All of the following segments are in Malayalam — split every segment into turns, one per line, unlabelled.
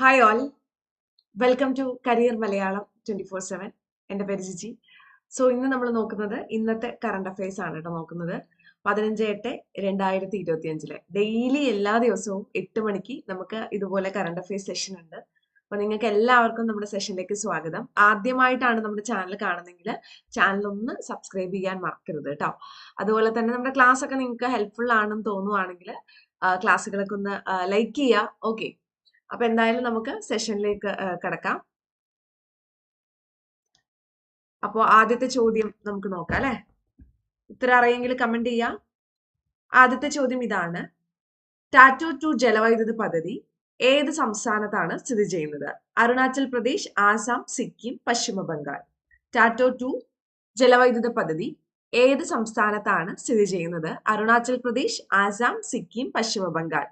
Hi all welcome to career Malayalam twenty four seven എന്റെ പേര് ജിജി. സോ ഇന്ന് നമ്മൾ നോക്കുന്നത് ഇന്നത്തെ കറണ്ട് അഫയേഴ്സ് ആണ് കേട്ടോ നോക്കുന്നത്. പതിനഞ്ച് എട്ട് രണ്ടായിരത്തി ഇരുപത്തി അഞ്ചിലെ ഡെയിലി എല്ലാ ദിവസവും എട്ട് മണിക്ക് നമുക്ക് ഇതുപോലെ കറണ്ട് അഫയേഴ്സ് സെഷൻ ഉണ്ട്. അപ്പൊ നിങ്ങൾക്ക് എല്ലാവർക്കും നമ്മുടെ സെഷനിലേക്ക് സ്വാഗതം. ആദ്യമായിട്ടാണ് നമ്മുടെ ചാനൽ കാണുന്നെങ്കിൽ ചാനൽ ഒന്ന് സബ്സ്ക്രൈബ് ചെയ്യാൻ മറക്കരുത് കേട്ടോ അതുപോലെ തന്നെ നമ്മുടെ ക്ലാസ് ഒക്കെ നിങ്ങൾക്ക് ഹെൽപ്ഫുൾ ആണെന്ന് തോന്നുവാണെങ്കിൽ ക്ലാസ്സുകളൊക്കെ ഒന്ന് ലൈക്ക് ചെയ്യുക ഓക്കെ അപ്പൊ എന്തായാലും നമുക്ക് സെഷനിലേക്ക് കിടക്കാം. അപ്പോൾ ആദ്യത്തെ ചോദ്യം നമുക്ക് നോക്കാം അല്ലെ? ഉത്തരം അറിയെങ്കിൽ കമന്റ് ചെയ്യാം. ആദ്യത്തെ ചോദ്യം ഇതാണ്. ടാറ്റോ ടു ജലവൈദ്യുത പദ്ധതി ഏത് സംസ്ഥാനത്താണ് സ്ഥിതി ചെയ്യുന്നത്? അരുണാചൽ പ്രദേശ് ആസാം സിക്കിം പശ്ചിമ ബംഗാൾ. ടാറ്റോ ടു ജലവൈദ്യുത പദ്ധതി ഏത് സംസ്ഥാനത്താണ് സ്ഥിതി ചെയ്യുന്നത്? Arunachal Pradesh Assam Sikkim Paschima Bangal.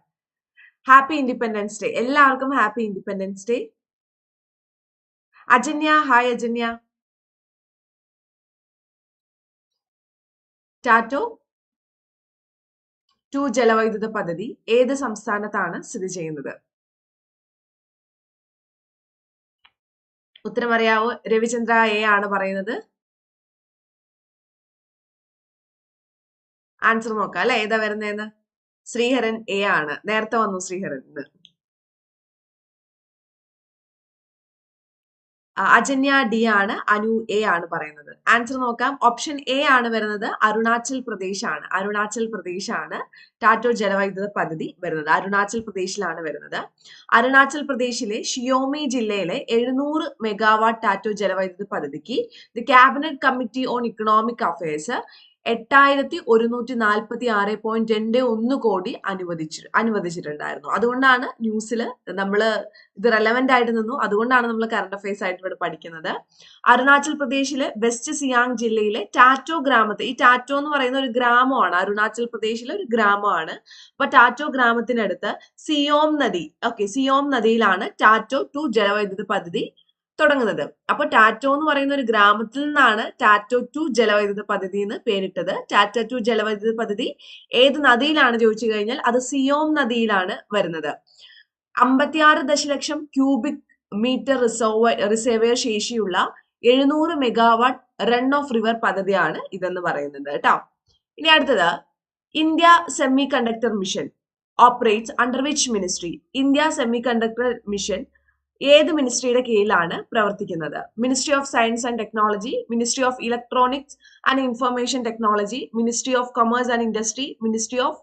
Happy Independence Day എല്ലാവർക്കും happy Independence Day Ajanya hi Ajanya. Tato two ജലവൈദ്യുത പദ്ധതി. ഏത് സംസ്ഥാനത്താണ് സ്ഥിതി ചെയ്യുന്നത്? ഉത്തരം അറിയാവോ രവിചന്ദ്ര എ ആണ് പറയുന്നത്. ആൻസർ നോക്കാം അല്ലെ? ഏതാ വരുന്നതെന്ന് ശ്രീഹരൻ എ ആണ്. നേരത്തെ വന്നു ശ്രീഹരൻ. അജന്യ ഡി ആണ്. അനു എ ആണ് പറയുന്നത്. ആൻസർ നോക്കാം. ഓപ്ഷൻ എ ആണ് വരുന്നത്. അരുണാചൽ പ്രദേശ് ആണ്. അരുണാചൽ പ്രദേശ് ആണ് ടാറ്റോ ജലവൈദ്യുത പദ്ധതി വരുന്നത്. അരുണാചൽ പ്രദേശിലാണ് വരുന്നത്. അരുണാചൽ പ്രദേശിലെ ഷിയോമി ജില്ലയിലെ എഴുന്നൂറ് മെഗാവാട്ട് ടാറ്റോ ജലവൈദ്യുത പദ്ധതിക്ക് the cabinet committee on economic affairs എട്ടായിരത്തി ഒരുന്നൂറ്റി നാൽപ്പത്തി ആറ് പോയിന്റ് രണ്ട് ഒന്ന് കോടി അനുവദിച്ചു അനുവദിച്ചിട്ടുണ്ടായിരുന്നു. അതുകൊണ്ടാണ് ന്യൂസിൽ നമ്മൾ ഇത് റെലവെന്റ് ആയിട്ട് നിന്നു. അതുകൊണ്ടാണ് നമ്മൾ കറണ്ട് അഫയേഴ്സ് ആയിട്ട് ഇവിടെ പഠിക്കുന്നത്. അരുണാചൽ പ്രദേശിലെ വെസ്റ്റ് സിയാങ് ജില്ലയിലെ ടാറ്റോ ഗ്രാമത്തെ ഈ ടാറ്റോ എന്ന് പറയുന്ന ഒരു ഗ്രാമമാണ്. അരുണാചൽ പ്രദേശിലെ ഒരു ഗ്രാമമാണ്. അപ്പൊ ടാറ്റോ ഗ്രാമത്തിനടുത്ത് സിയോം നദി ഓക്കെ സിയോം നദിയിലാണ് ടാറ്റോ ടു ജലവൈദ്യുത പദ്ധതി തുടങ്ങുന്നത്. അപ്പൊ ടാറ്റോ എന്ന് പറയുന്ന ഒരു ഗ്രാമത്തിൽ നിന്നാണ് ടാറ്റോ ടു ജലവൈദ്യുത പദ്ധതി എന്ന് പേരിട്ടത്. ടാറ്റോ ടു ജലവൈദ്യുത പദ്ധതി ഏത് നദിയിലാണ് ചോദിച്ചു കഴിഞ്ഞാൽ അത് സിയോം നദിയിലാണ് വരുന്നത്. അമ്പത്തിയാറ് ദശലക്ഷം ക്യൂബിക് മീറ്റർ റിസർവ് റിസർവയർ ശേഷിയുള്ള എഴുന്നൂറ് മെഗാവാട്ട് റൺ ഓഫ് റിവർ പദ്ധതിയാണ് ഇതെന്ന് പറയുന്നത് കേട്ടോ. ഇനി അടുത്തത് India semiconductor mission operates under which ministry India semiconductor mission ഏത് മിനിസ്ട്രിയുടെ കീഴിലാണ് പ്രവർത്തിക്കുന്നത്? Ministry of science and technology ministry of electronics and information technology ministry of commerce and industry ministry of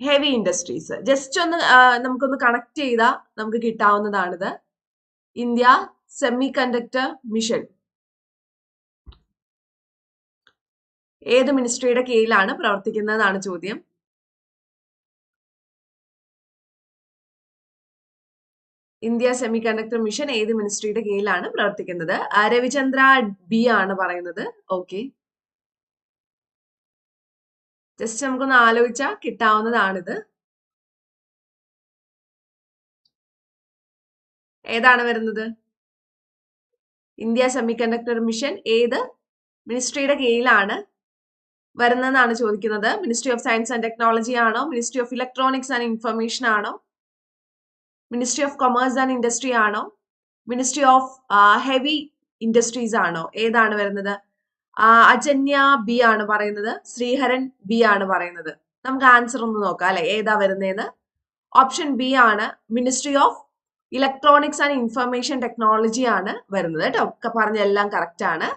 heavy industries just ഒന്ന് നമുക്കൊന്ന് കണക്ട് ചെയ്താൽ നമുക്ക് കിട്ടാവുന്നതാണിത്. ഇന്ത്യ സെമി കണ്ടക്ടർ മിഷൻ ഏത് മിനിസ്ട്രിയുടെ കീഴിലാണ് പ്രവർത്തിക്കുന്നതാണ് ചോദ്യം. ഇന്ത്യ സെമി കണ്ടക്ടർ മിഷൻ ഏത് മിനിസ്ട്രിയുടെ കീഴിലാണ് പ്രവർത്തിക്കുന്നത്? രവിചന്ദ്ര ബി ആണ് പറയുന്നത്. ഓക്കെ ജസ്റ്റ് നമുക്കൊന്ന് ആലോചിച്ചാൽ കിട്ടാവുന്നതാണിത്. ഏതാണ് വരുന്നത്? ഇന്ത്യ സെമി കണ്ടക്ടർ മിഷൻ ഏത് മിനിസ്ട്രിയുടെ കീഴിലാണ് വരുന്നതെന്നാണ് ചോദിക്കുന്നത്. Ministry of science and technology ആണോ? Ministry of electronics and information ആണോ? Ministry of commerce and industry ആണോ? മിനിസ്ട്രി ഓഫ് ഹെവി ഇൻഡസ്ട്രീസ് ആണോ? ഏതാണ് വരുന്നത്? അജന്യ ബി ആണ് പറയുന്നത്. ശ്രീഹരൻ ബി ആണ് പറയുന്നത്. നമുക്ക് ആൻസർ ഒന്ന് നോക്കാം അല്ലെ? ഏതാ വരുന്നതെന്ന് ഓപ്ഷൻ ബി ആണ് ministry of electronics and information technology ആണ് വരുന്നത് കേട്ടോ. ഒക്കെ പറഞ്ഞ എല്ലാം കറക്റ്റ് ആണ്.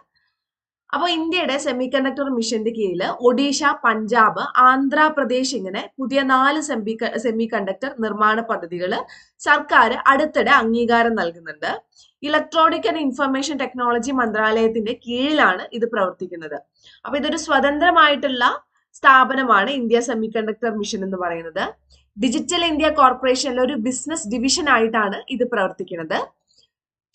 അപ്പോൾ ഇന്ത്യയുടെ സെമി കണ്ടക്ടർ മിഷന്റെ കീഴിൽ ഒഡീഷ പഞ്ചാബ് ആന്ധ്രാപ്രദേശ് ഇങ്ങനെ പുതിയ നാല് സെമി സെമി കണ്ടക്ടർ നിർമ്മാണ പദ്ധതികൾ സർക്കാർ അടുത്തിടെ അംഗീകാരം നൽകുന്നുണ്ട്. ഇലക്ട്രോണിക് ആൻഡ് ഇൻഫർമേഷൻ ടെക്നോളജി മന്ത്രാലയത്തിന്റെ കീഴിലാണ് ഇത് പ്രവർത്തിക്കുന്നത്. അപ്പൊ ഇതൊരു സ്വതന്ത്രമായിട്ടുള്ള സ്ഥാപനമാണ് ഇന്ത്യ സെമി കണ്ടക്ടർ മിഷൻ എന്ന് പറയുന്നത്. ഡിജിറ്റൽ ഇന്ത്യ കോർപ്പറേഷനിലെ ഒരു ബിസിനസ് ഡിവിഷൻ ആയിട്ടാണ് ഇത് പ്രവർത്തിക്കുന്നത്.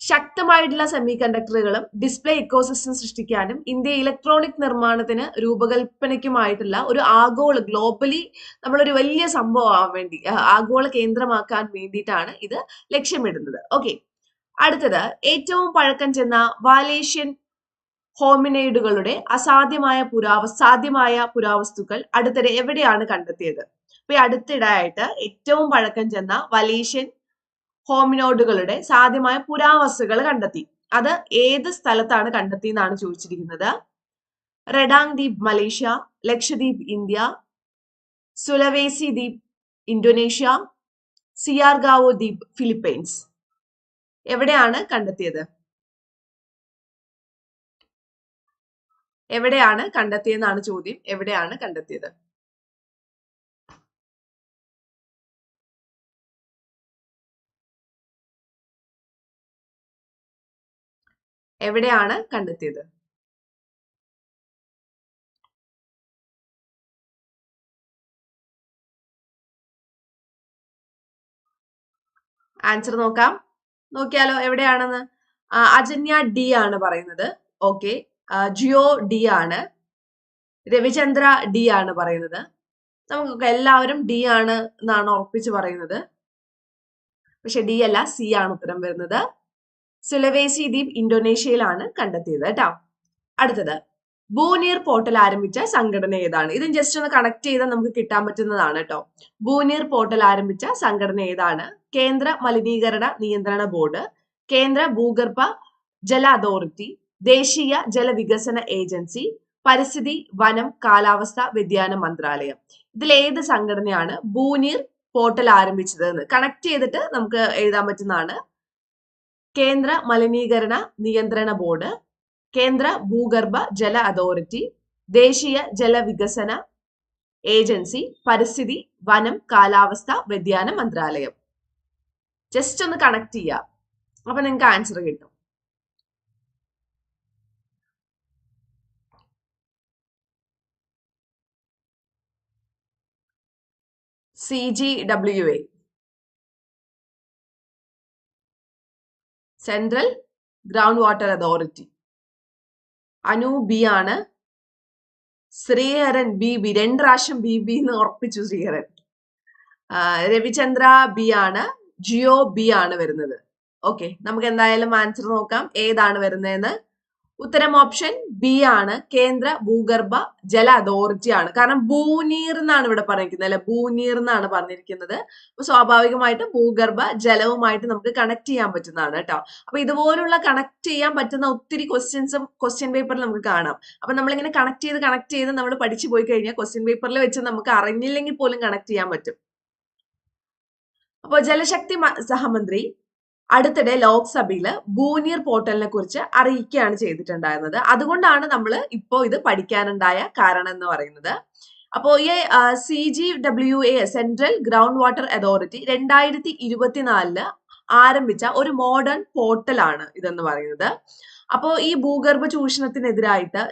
ശക്തമായിട്ടുള്ള സെമി കണ്ടക്ടറുകളും ഡിസ്പ്ലേ ഇക്കോസിസ്റ്റം സൃഷ്ടിക്കാനും ഇന്ത്യ ഇലക്ട്രോണിക് നിർമ്മാണത്തിന് രൂപകൽപ്പനയ്ക്കുമായിട്ടുള്ള ഒരു ആഗോള ഗ്ലോബലി നമ്മളൊരു വലിയ സംഭവമാവാൻ വേണ്ടി ആഗോള കേന്ദ്രമാക്കാൻ വേണ്ടിയിട്ടാണ് ഇത് ലക്ഷ്യമിടുന്നത്. ഓക്കെ അടുത്തത് ഏറ്റവും പഴക്കം ചെന്ന വാലേഷ്യൻ ഹോമിനൈഡുകളുടെ അസാധ്യമായ പുരാവ സാധ്യമായ പുരാവസ്തുക്കൾ അടുത്തിടെ എവിടെയാണ് കണ്ടെത്തിയത്? അപ്പൊ ഈ അടുത്തിടെയായിട്ട് ഏറ്റവും പഴക്കം ചെന്ന വലേഷ്യൻ ഹോമിനോഡുകളുടെ സാധ്യമായ പുരാവസ്തുക്കൾ കണ്ടെത്തി. അത് ഏത് സ്ഥലത്താണ് കണ്ടെത്തി എന്നാണ് ചോദിച്ചിരിക്കുന്നത്. റെഡാങ് ദ്വീപ് മലേഷ്യ ലക്ഷദ്വീപ് ഇന്ത്യ സുലവേസി ദ്വീപ് ഇന്തോനേഷ്യ സിയാർഗാവോ ദ്വീപ് ഫിലിപ്പൈൻസ്. എവിടെയാണ് കണ്ടെത്തിയത്? എവിടെയാണ് കണ്ടെത്തിയെന്നാണ് ചോദ്യം. എവിടെയാണ് കണ്ടെത്തിയത്? എവിടെയാണ് കണ്ടെത്തിയത്? ആൻസർ നോക്കാം. നോക്കിയാലോ എവിടെയാണെന്ന്? അജന്യ ഡി ആണ് പറയുന്നത്. ഓക്കെ ജിയോ ഡി ആണ്. രവിചന്ദ്ര ഡി ആണ് പറയുന്നത്. നമുക്കൊക്കെ എല്ലാവരും ഡി ആണ് എന്നാണ് ഉറപ്പിച്ച് പറയുന്നത്. പക്ഷെ ഡി അല്ല സി ആണ് ഉത്തരം വരുന്നത്. സുലവേസി ദ്വീപ് ഇന്തോനേഷ്യയിലാണ് കണ്ടെത്തിയത് കേട്ടോ. അടുത്തത് ബൂനിയർ പോർട്ടൽ ആരംഭിച്ച സംഘടന ഏതാണ്? ഇതും ജസ്റ്റ് ഒന്ന് കണക്ട് ചെയ്താൽ നമുക്ക് കിട്ടാൻ പറ്റുന്നതാണ് കേട്ടോ. ബൂനിയർ പോർട്ടൽ ആരംഭിച്ച സംഘടന ഏതാണ്? കേന്ദ്ര മലിനീകരണ നിയന്ത്രണ ബോർഡ് കേന്ദ്ര ഭൂഗർഭ ജല അതോറിറ്റി ദേശീയ ജലവികസന ഏജൻസി പരിസ്ഥിതി വനം കാലാവസ്ഥ വ്യതിയാന മന്ത്രാലയം. ഇതിൽ ഏത് സംഘടനയാണ് ബൂനിയർ പോർട്ടൽ ആരംഭിച്ചത് എന്ന് കണക്ട് ചെയ്തിട്ട് നമുക്ക് എഴുതാൻ പറ്റുന്നതാണ് കേന്ദ്ര മലിനീകരണ നിയന്ത്രണ ബോർഡ് കേന്ദ്ര ഭൂഗർഭ ജല അതോറിറ്റി ദേശീയ ജലവികസന ഏജൻസി പരിസ്ഥിതി വനം കാലാവസ്ഥ വ്യതിയാന മന്ത്രാലയം. ജസ്റ്റ് ഒന്ന് കണക്ട് ചെയ്യുക അപ്പൊ നിങ്ങൾക്ക് ആൻസർ കിട്ടും. C G W A central ground water authority Anu B ആണ്. ശ്രീഹരൻ ബി ബി രണ്ട് പ്രാവശ്യം ബി ബി എന്ന് ഉറപ്പിച്ചു ശ്രീഹരൻ. രവിചന്ദ്ര ബി ആണ്. ജിയോ ബി ആണ് വരുന്നത്. ഓക്കെ നമുക്ക് എന്തായാലും ആൻസർ നോക്കാം. ഏതാണ് വരുന്നതെന്ന്? ഉത്തരം ഓപ്ഷൻ ബി ആണ്. കേന്ദ്ര ഭൂഗർഭ ജല അതോറിറ്റി ആണ്. കാരണം ഭൂനീർ എന്നാണ് ഇവിടെ പറഞ്ഞിരിക്കുന്നത് അല്ലെ? ഭൂനീർ എന്നാണ് പറഞ്ഞിരിക്കുന്നത്. അപ്പൊ സ്വാഭാവികമായിട്ട് ഭൂഗർഭ ജലവുമായിട്ട് നമുക്ക് കണക്ട് ചെയ്യാൻ പറ്റുന്നതാണ് കേട്ടോ. അപ്പൊ ഇതുപോലുള്ള കണക്ട് ചെയ്യാൻ പറ്റുന്ന ഒത്തിരി ക്വസ്റ്റ്യൻസും ക്വസ്റ്റ്യൻ പേപ്പറിൽ നമുക്ക് കാണാം. അപ്പൊ നമ്മളിങ്ങനെ കണക്ട് ചെയ്ത് കണക്ട് ചെയ്ത് നമ്മൾ പഠിച്ചു പോയി കഴിഞ്ഞാൽ ക്വസ്റ്റ്യൻ പേപ്പറിൽ വെച്ച് നമുക്ക് അറിഞ്ഞില്ലെങ്കിൽ പോലും കണക്ട് ചെയ്യാൻ പറ്റും. അപ്പോൾ ജലശക്തി സഹമന്ത്രി അടുത്തിടെ ലോക്സഭയിൽ ബൂനിയർ പോർട്ടലിനെ കുറിച്ച് അറിയിക്കുകയാണ് ചെയ്തിട്ടുണ്ടായിരുന്നത്. അതുകൊണ്ടാണ് നമ്മൾ ഇപ്പോൾ ഇത് പഠിക്കാനുണ്ടായ കാരണം എന്ന് പറയുന്നത്. അപ്പോൾ ഈ C G W A central ground water authority രണ്ടായിരത്തി ഇരുപത്തിനാലിൽ ആരംഭിച്ച ഒരു മോഡേൺ പോർട്ടലാണ് ഇതെന്ന് പറയുന്നത്. അപ്പോൾ ഈ ഭൂഗർഭ ചൂഷണത്തിനെതിരായിട്ട്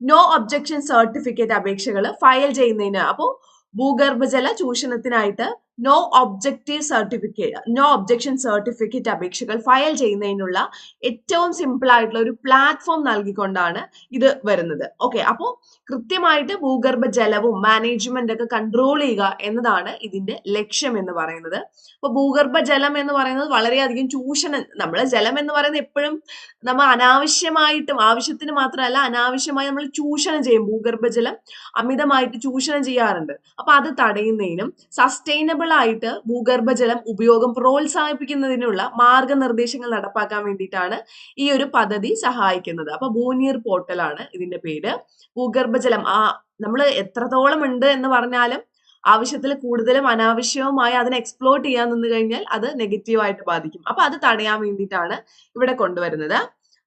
നോ ഒബ്ജക്ഷൻ സർട്ടിഫിക്കറ്റ് അപേക്ഷകൾ ഫയൽ ചെയ്യുന്നതിന് അപ്പോൾ ഭൂഗർഭജല ചൂഷണത്തിനായിട്ട് no objective certificate no objection certificate അപേക്ഷകൾ ഫയൽ ചെയ്യുന്നതിനുള്ള ഏറ്റവും സിമ്പിൾ ആയിട്ടുള്ള ഒരു പ്ലാറ്റ്ഫോം നൽകിക്കൊണ്ടാണ് ഇത് വരുന്നത്. ഓക്കെ അപ്പോൾ കൃത്യമായിട്ട് ഭൂഗർഭ ജലവും മാനേജ്മെന്റ് ഒക്കെ കൺട്രോൾ ചെയ്യുക എന്നതാണ് ഇതിന്റെ ലക്ഷ്യം എന്ന് പറയുന്നത്. അപ്പൊ ഭൂഗർഭ ജലം എന്ന് പറയുന്നത് വളരെയധികം ചൂഷണം നമ്മൾ ജലം എന്ന് പറയുന്നത് എപ്പോഴും നമ്മൾ അനാവശ്യമായിട്ടും ആവശ്യത്തിന് മാത്രമല്ല അനാവശ്യമായി നമ്മൾ ചൂഷണം ചെയ്യും. ഭൂഗർഭജലം അമിതമായിട്ട് ചൂഷണം ചെയ്യാറുണ്ട്. അപ്പൊ അത് തടയുന്നതിനും സസ്റ്റൈനബിൾ ആയിട്ട് ഭൂഗർഭജലം ഉപയോഗം പ്രോത്സാഹിപ്പിക്കുന്നതിനുള്ള മാർഗനിർദ്ദേശങ്ങൾ നടപ്പാക്കാൻ വേണ്ടിയിട്ടാണ് ഈ ഒരു പദ്ധതി സഹായിക്കുന്നത്. അപ്പൊ ഭൂനീർ പോർട്ടലാണ് ഇതിന്റെ പേര്. ഭൂഗർഭജലം ആ നമ്മൾ എത്രത്തോളം ഉണ്ട് എന്ന് പറഞ്ഞാലും ആവശ്യത്തിൽ കൂടുതലും അനാവശ്യവുമായി അതിനെ എക്സ്പ്ലോർട്ട് ചെയ്യാൻ നിന്ന് കഴിഞ്ഞാൽ അത് നെഗറ്റീവായിട്ട് ബാധിക്കും. അപ്പൊ അത് തടയാൻ വേണ്ടിയിട്ടാണ് ഇവിടെ കൊണ്ടുവരുന്നത്.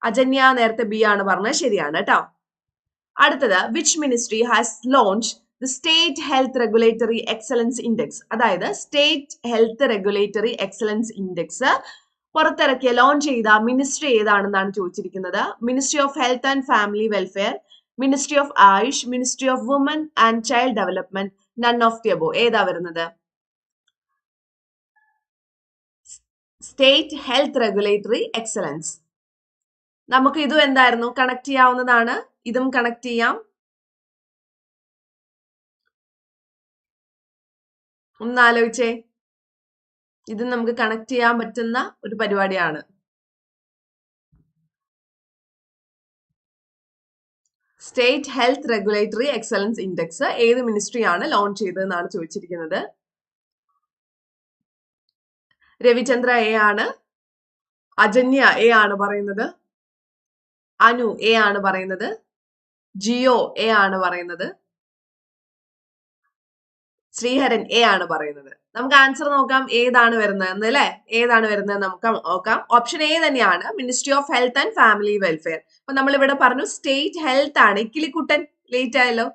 അജന്യ നേരത്തെ ബി ആണ് പറഞ്ഞത്. ശരിയാണ് കേട്ടോ അടുത്തത് which ministry has launch the state health regulatory excellence index അതായത് state health regulatory excellence index പുറത്തിറക്കിയ ലോഞ്ച് ചെയ്ത മിനിസ്ട്രി ഏതാണെന്നാണ് ചോദിച്ചിരിക്കുന്നത്. Ministry of health and family welfare ministry of Ayush ministry of woman and child development none of the above ഏതാ വരുന്നത്? സ്റ്റേറ്റ് ഹെൽത്ത് റെഗുലേറ്ററി എക്സലൻസ് നമുക്ക് ഇതും എന്തായിരുന്നു? കണക്ട് ചെയ്യാവുന്നതാണ്. ഇതും കണക്ട് ചെയ്യാം. ഒന്ന് ആലോചിച്ചേ ഇത് നമുക്ക് കണക്ട് ചെയ്യാൻ പറ്റുന്ന ഒരു പരിപാടിയാണ്. State health regulatory excellence index ഏത് മിനിസ്ട്രി മിനിസ്ട്രിയാണ് ലോഞ്ച് ചെയ്തതെന്നാണ് ചോദിച്ചിരിക്കുന്നത്. രവിചന്ദ്ര എ ആണ്. അജന്യ എ ആണ് പറയുന്നത്. അനു എ ആണ് പറയുന്നത്. ജിയോ എ ആണ് പറയുന്നത്. ശ്രീഹരൻ എ ആണ് പറയുന്നത്. നമുക്ക് ആൻസർ നോക്കാം ഏതാണ് വരുന്നതെന്ന് അല്ലെ ഏതാണ് വരുന്നത് നമുക്ക് നോക്കാം. ഓപ്ഷൻ എ തന്നെയാണ് ministry of health and family welfare അപ്പൊ നമ്മൾ ഇവിടെ പറഞ്ഞു സ്റ്റേറ്റ് ഹെൽത്ത് ആണ്. കിളിക്കുട്ടൻ ലേറ്റ് ആയല്ലോ.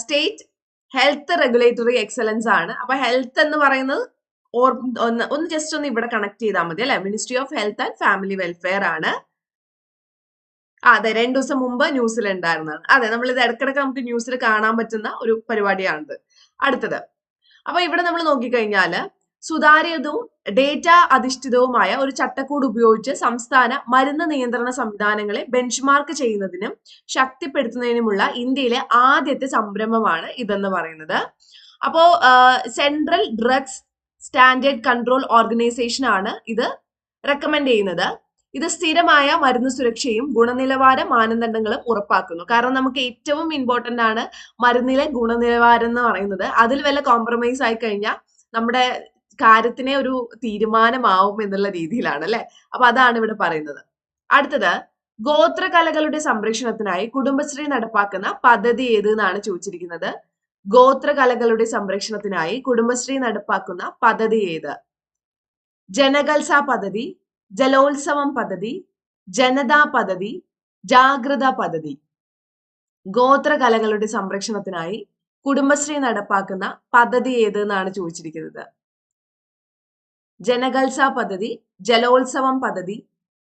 സ്റ്റേറ്റ് ഹെൽത്ത് റെഗുലേറ്ററി എക്സലൻസ് ആണ്. അപ്പൊ ഹെൽത്ത് എന്ന് പറയുന്നത് ഒന്ന് ഒന്ന് ജസ്റ്റ് ഒന്ന് ഇവിടെ കണക്ട് ചെയ്താൽ മതി അല്ലെ ministry of health and family welfare ആണ്. അതെ രണ്ടു ദിവസം മുമ്പ് ന്യൂസിൽ ഉണ്ടായിരുന്നതാണ് അതെ നമ്മൾ ഇത് ഇടക്കിടക്ക് നമുക്ക് ന്യൂസിൽ കാണാൻ പറ്റുന്ന ഒരു പരിപാടിയാണിത്. അടുത്തത്. അപ്പൊ ഇവിടെ നമ്മൾ നോക്കിക്കഴിഞ്ഞാൽ സുതാര്യതവും ഡേറ്റ അധിഷ്ഠിതവുമായ ഒരു ചട്ടക്കൂട് ഉപയോഗിച്ച് സംസ്ഥാന മരുന്ന് നിയന്ത്രണ സംവിധാനങ്ങളെ ബെഞ്ച്മാർക്ക് ചെയ്യുന്നതിനും ശക്തിപ്പെടുത്തുന്നതിനുമുള്ള ഇന്ത്യയിലെ ആദ്യത്തെ സംരംഭമാണ് ഇതെന്ന് പറയുന്നത്. അപ്പോ central drugs standard control organisation ആണ് ഇത് റെക്കമെൻഡ് ചെയ്യുന്നത്. ഇത് സ്ഥിരമായ മരുന്ന് സുരക്ഷയും ഗുണനിലവാര മാനദണ്ഡങ്ങളും ഉറപ്പാക്കുന്നു. കാരണം നമുക്ക് ഏറ്റവും ഇമ്പോർട്ടന്റ് ആണ് മരുന്നിലെ ഗുണനിലവാരം എന്ന് പറയുന്നത്. അതിൽ വല്ല കോംപ്രമൈസ് ആയി കഴിഞ്ഞാൽ നമ്മുടെ കാര്യത്തിനെ ഒരു തീരുമാനമാവും എന്നുള്ള രീതിയിലാണ് അല്ലെ? അപ്പൊ അതാണ് ഇവിടെ പറയുന്നത്. അടുത്തത് ഗോത്രകലകളുടെ സംരക്ഷണത്തിനായി കുടുംബശ്രീ നടപ്പാക്കുന്ന പദ്ധതി ഏത് എന്നാണ് ചോദിച്ചിരിക്കുന്നത്? ഗോത്രകലകളുടെ സംരക്ഷണത്തിനായി കുടുംബശ്രീ നടപ്പാക്കുന്ന പദ്ധതി ഏത്? ജനകൽസ പദ്ധതി ജലോത്സവം പദ്ധതി ജനതാ പദ്ധതി ജാഗ്രത പദ്ധതി. ഗോത്രകലകളുടെ സംരക്ഷണത്തിനായി കുടുംബശ്രീ നടപ്പാക്കുന്ന പദ്ധതി ഏതെന്നാണ് ചോദിച്ചിരിക്കുന്നത്? ജനകൽസ പദ്ധതി ജലോത്സവം പദ്ധതി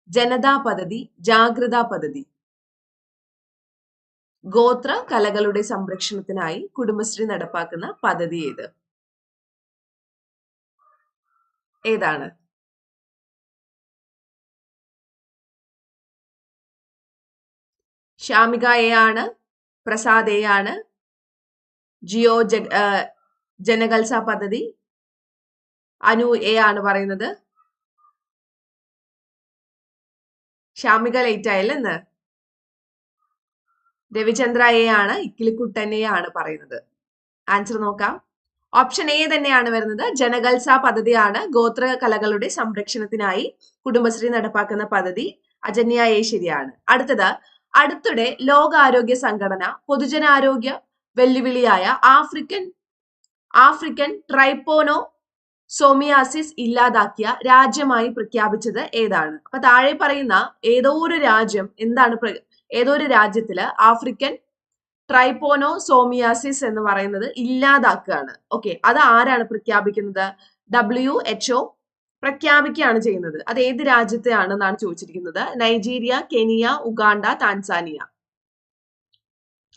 ജനതാ പദ്ധതി ജാഗ്രത പദ്ധതി. ഗോത്ര കലകളുടെ സംരക്ഷണത്തിനായി കുടുംബശ്രീ നടപ്പാക്കുന്ന പദ്ധതി ഏത്? ഏതാണ്? ഷാമിക പ്രസാദയാണ് ജിയോ ജ ജനകൽസ പദ്ധതി അനു എ ആണ് പറയുന്നത്. ഷാമിക ലൈറ്റ് ആയല്ലേ ഇന്ന്? രവിചന്ദ്ര എ ആണ് ഇക്കിളിക്കുട്ടൻ എ ആണ് പറയുന്നത്. ആൻസർ നോക്കാം. ഓപ്ഷൻ എ തന്നെയാണ് വരുന്നത്. ജനകൽസ പദ്ധതിയാണ് ഗോത്ര കലകളുടെ സംരക്ഷണത്തിനായി കുടുംബശ്രീ നടപ്പാക്കുന്ന പദ്ധതി. അജന്യ എ ശരിയാണ്. അടുത്തത് അടുത്തിടെ ലോകാരോഗ്യ സംഘടന പൊതുജനാരോഗ്യ വെല്ലുവിളിയായ ആഫ്രിക്കൻ ആഫ്രിക്കൻ ട്രൈപ്പോനോ സോമിയാസിസ് ഇല്ലാതാക്കിയ രാജ്യമായി പ്രഖ്യാപിച്ചത് ഏതാണ്? അപ്പൊ താഴെ പറയുന്ന ഏതോ ഒരു രാജ്യം എന്താണ് ഏതോ ഒരു രാജ്യത്തിൽ ആഫ്രിക്കൻ ട്രൈപ്പോനോ സോമിയാസിസ് എന്ന് പറയുന്നത് ഇല്ലാതാക്കുകയാണ്. ഓക്കെ അത് ആരാണ് പ്രഖ്യാപിക്കുന്നത്? ഡബ്ല്യു എച്ച്ഒ പ്രഖ്യാപിക്കുകയാണ് ചെയ്യുന്നത്. അത് ഏത് രാജ്യത്തെയാണെന്നാണ് ചോദിച്ചിരിക്കുന്നത്? Nigeria Kenya Uganda Tanzania.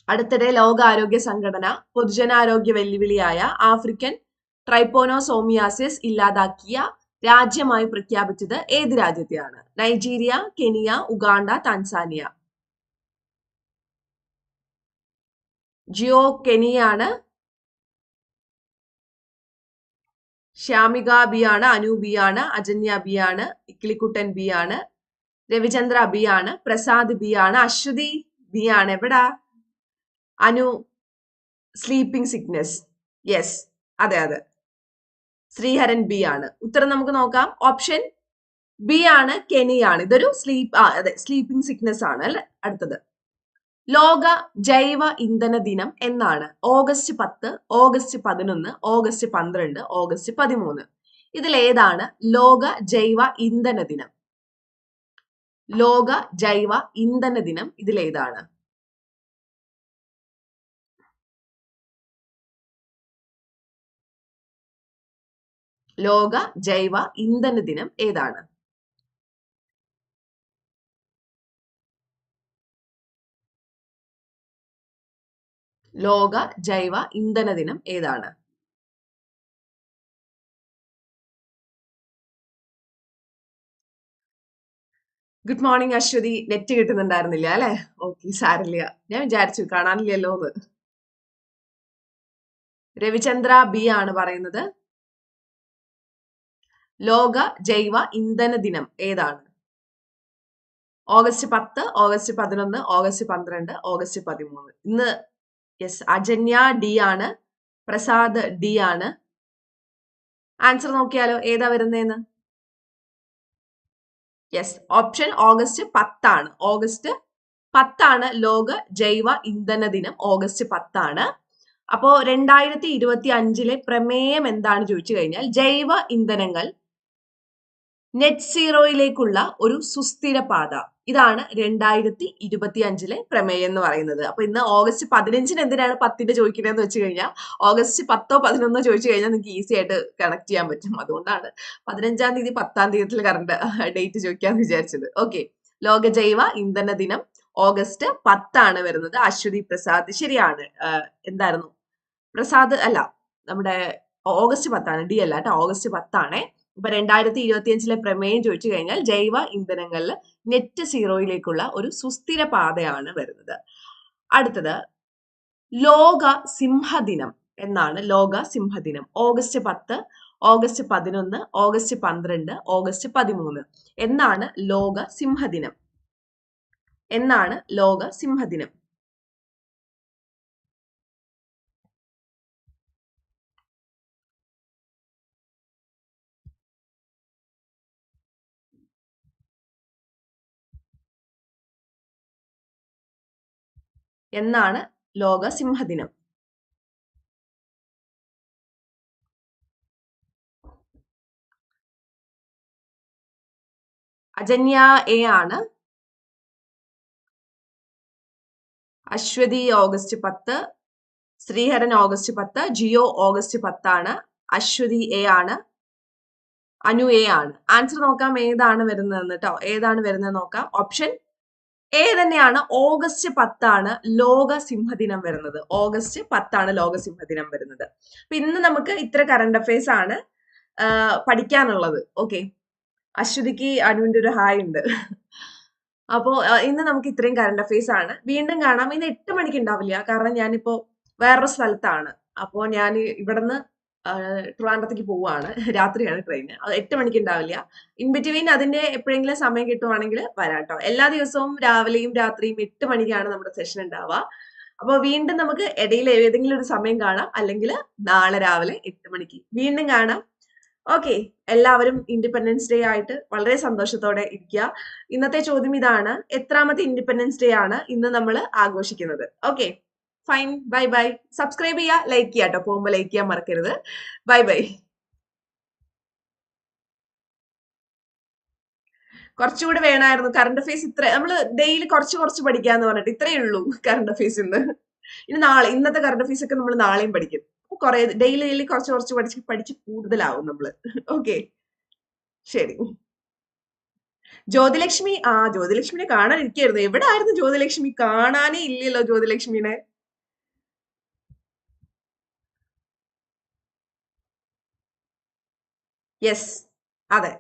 അടുത്തിടെ ലോകാരോഗ്യ സംഘടന പൊതുജനാരോഗ്യ വെല്ലുവിളിയായ ആഫ്രിക്കൻ ട്രൈപ്പോനോസോമിയാസിസ് ഇല്ലാതാക്കിയ രാജ്യമായി പ്രഖ്യാപിച്ചത് ഏത് രാജ്യത്തെയാണ്? Nigeria Kenya Uganda Tanzania. Jio കെനിയാണ് Shyamika B ആണ് അനു ബി ആണ് അജന്യ ബി ആണ് ഇക്കിളിക്കുട്ടൻ ബി ആണ് രവിചന്ദ്ര ബി ആണ് പ്രസാദ് ബി ആണ് അശ്വതി ബി ആണ്. എവിടാ? അനു സ്ലീപ്പിംഗ് സിക്നെസ് യെസ് അതെ അതെ. ശ്രീഹരൻ ബി ആണ്. ഉത്തരം നമുക്ക് നോക്കാം. ഓപ്ഷൻ ബി ആണ് കെനിയാണ് ഇതൊരു സ്ലീപ്പ് അതെ സ്ലീപ്പിംഗ് സിക്നെസ് ആണ് അല്ലെ? അടുത്തത്. ലോക ജൈവ ഇന്ധന ദിനം എന്നാണ്. ഓഗസ്റ്റ് പത്ത് ഓഗസ്റ്റ് പതിനൊന്ന് ഓഗസ്റ്റ് പന്ത്രണ്ട് ഓഗസ്റ്റ് പതിമൂന്ന്. ഇതിൽ ഏതാണ് ലോക ജൈവ ഇന്ധന ദിനം. ലോക ജൈവ ഇന്ധന ദിനം ഇതിലേതാണ്. ലോക ജൈവ ഇന്ധന ദിനം ഏതാണ്? ലോക ജൈവ ഇന്ധന ദിനം ഏതാണ്? Good morning Aswathy. നെറ്റ് കിട്ടുന്നുണ്ടായിരുന്നില്ല അല്ലെ? ഓക്കെ സാരില്ല ഞാൻ വിചാരിച്ചു കാണാനില്ലല്ലോ എന്ന്. രവിചന്ദ്ര ബി ആണ് പറയുന്നത്. ലോക ജൈവ ഇന്ധന ദിനം ഏതാണ്? ഓഗസ്റ്റ് പത്ത് ഓഗസ്റ്റ് പതിനൊന്ന് ഓഗസ്റ്റ് പന്ത്രണ്ട് ഓഗസ്റ്റ് പതിമൂന്ന്. ഇന്ന് യെസ് അജന്യ ഡി ആണ്. പ്രസാദ് ഡി ആണ്. ആൻസർ നോക്കിയാലോ ഏതാ വരുന്നതെന്ന് യെസ് ഓപ്ഷൻ ഓഗസ്റ്റ് പത്താണ്. ഓഗസ്റ്റ് പത്താണ്. ലോക ജൈവ ഇന്ധന ദിനം ഓഗസ്റ്റ് പത്താണ്. അപ്പോ രണ്ടായിരത്തി ഇരുപത്തി അഞ്ചിലെ പ്രമേയം എന്താണ് ചോദിച്ചു കഴിഞ്ഞാൽ ജൈവ ഇന്ധനങ്ങൾ നെറ്റ് സീറോയിലേക്കുള്ള ഒരു സുസ്ഥിര പാത. ഇതാണ് രണ്ടായിരത്തി ഇരുപത്തി അഞ്ചിലെ പ്രമേയം എന്ന് പറയുന്നത്. അപ്പൊ ഇന്ന് ഓഗസ്റ്റ് പതിനഞ്ചിന് എന്തിനാണ് പത്തിന്റെ ചോദിക്കുന്നതെന്ന് വെച്ച് കഴിഞ്ഞാൽ ഓഗസ്റ്റ് പത്തോ പതിനൊന്നോ ചോദിച്ചു കഴിഞ്ഞാൽ നിങ്ങൾക്ക് ഈസി ആയിട്ട് കണക്ട് ചെയ്യാൻ പറ്റും. അതുകൊണ്ടാണ് പതിനഞ്ചാം തീയതി പത്താം തീയതിയിൽ കറണ്ട് ഡേറ്റ് ചോദിക്കാന്ന് വിചാരിച്ചത്. ഓക്കെ ലോക ജൈവ ഇന്ധന ദിനം ഓഗസ്റ്റ് പത്താണ് വരുന്നത്. അശ്വതി പ്രസാദ്. ശരിയാണ്. എന്തായിരുന്നു? പ്രസാദ് അല്ല നമ്മുടെ ഓഗസ്റ്റ് പത്താണ്. ഡി അല്ല കേട്ടോ. ഓഗസ്റ്റ് പത്താണേ. ഇപ്പൊ രണ്ടായിരത്തി ഇരുപത്തി അഞ്ചിലെ പ്രമേയം ചോദിച്ചു കഴിഞ്ഞാൽ ജൈവ ഇന്ധനങ്ങളിൽ നെറ്റ് സീറോയിലേക്കുള്ള ഒരു സുസ്ഥിര പാതയാണ് വരുന്നത്. അടുത്തത് ലോക സിംഹദിനം എന്നാണ് ലോക സിംഹദിനം ഓഗസ്റ്റ് പത്ത് ഓഗസ്റ്റ് പതിനൊന്ന് ഓഗസ്റ്റ് പന്ത്രണ്ട് ഓഗസ്റ്റ് പതിമൂന്ന് എന്നാണ് ലോക സിംഹദിനം എന്നാണ് ലോക സിംഹദിനം എന്നാണ് ലോക സിംഹദിനം അജന്യ എ ആണ്. അശ്വതി ഓഗസ്റ്റ് പത്ത് ശ്രീഹരൻ ഓഗസ്റ്റ് പത്ത് ജിയോ ഓഗസ്റ്റ് പത്താണ് അശ്വതി എ ആണ് അനു എ ആണ്. ആൻസർ നോക്കാം ഏതാണ് വരുന്നതെന്ന് കേട്ടോ ഏതാണ് വരുന്നത് നോക്കാം. ഓപ്ഷൻ എ തന്നെയാണ് ഓഗസ്റ്റ് പത്താണ് ലോക സിംഹദിനം വരുന്നത്. ഓഗസ്റ്റ് പത്താണ് ലോക സിംഹദിനം വരുന്നത്. അപ്പൊ ഇന്ന് നമുക്ക് ഇത്ര കറണ്ട് അഫയേഴ്സ് ആണ് പഠിക്കാനുള്ളത്. ഓക്കെ അശ്വതിക്ക് അനുവിന്റെ ഒരു ഹായ് ഉണ്ട്. അപ്പോ ഇന്ന് നമുക്ക് ഇത്രയും കറണ്ട് അഫയേഴ്സ് ആണ്. വീണ്ടും കാണാം. ഇന്ന് എട്ട് മണിക്ക് ഉണ്ടാവില്ല. കാരണം ഞാനിപ്പോ വേറൊരു സ്ഥലത്താണ്. അപ്പോ ഞാൻ ഇവിടുന്ന് ട്രിവാൻഡ്രത്തേക്ക് പോവുകയാണ് രാത്രിയാണ് ട്രെയിൻ അത് എട്ട് മണിക്ക് ഉണ്ടാവില്ല. ഇൻ ബിറ്റ്വീൻ അതിന്റെ എപ്പോഴെങ്കിലും സമയം കിട്ടുവാണെങ്കിൽ വരാം കേട്ടോ എല്ലാ ദിവസവും രാവിലെയും രാത്രിയും എട്ട് മണിക്കാണ് നമ്മുടെ സെഷൻ ഉണ്ടാവുക. അപ്പോൾ വീണ്ടും നമുക്ക് ഇടയിൽ ഏതെങ്കിലും ഒരു സമയം കാണാം. അല്ലെങ്കിൽ നാളെ രാവിലെ എട്ട് മണിക്ക്. വീണ്ടും കാണാം. ഓക്കെ എല്ലാവരും ഇൻഡിപെൻഡൻസ് ഡേ ആയിട്ട് വളരെ സന്തോഷത്തോടെ ഇരിക്കുക. ഇന്നത്തെ ചോദ്യം ഇതാണ്. എത്രാമത്തെ ഇൻഡിപെൻഡൻസ് ഡേ ആണ് ഇന്ന് നമ്മൾ ആഘോഷിക്കുന്നത്. Okay fine bye bye subscribe ചെയ്യുക ലൈക്ക് ചെയ്യുക കേട്ടോ പോകുമ്പോൾ ലൈക്ക് ചെയ്യാൻ മറക്കരുത്. ബൈ ബൈ കുറച്ചുകൂടെ വേണമായിരുന്നു കറണ്ട് അഫയേഴ്സ് ഇത്ര നമ്മൾ ഡെയിലി കുറച്ച് കുറച്ച് പഠിക്കാന്ന് പറഞ്ഞിട്ട് ഇത്രയേ ഉള്ളൂ കറണ്ട് അഫയേഴ്സ് ഇന്ന്. ഇനി നാളെ ഇന്നത്തെ കറണ്ട് അഫയേഴ്സ് ഒക്കെ നമ്മൾ നാളെയും പഠിക്കും. കുറെ ഡെയിലി ഡെയിലി കുറച്ച് കുറച്ച് പഠിച്ച് പഠിച്ച് കൂടുതലാവും നമ്മൾ ഓക്കെ ശരി. ജ്യോതിലക്ഷ്മി ആ ജ്യോതിലക്ഷ്മിനെ കാണാൻ ഇരിക്കായിരുന്നു എവിടെ ആയിരുന്നു ജ്യോതിലക്ഷ്മി? കാണാനേ ഇല്ലല്ലോ ജ്യോതിലക്ഷ്മിനെ. യെസ് അതെ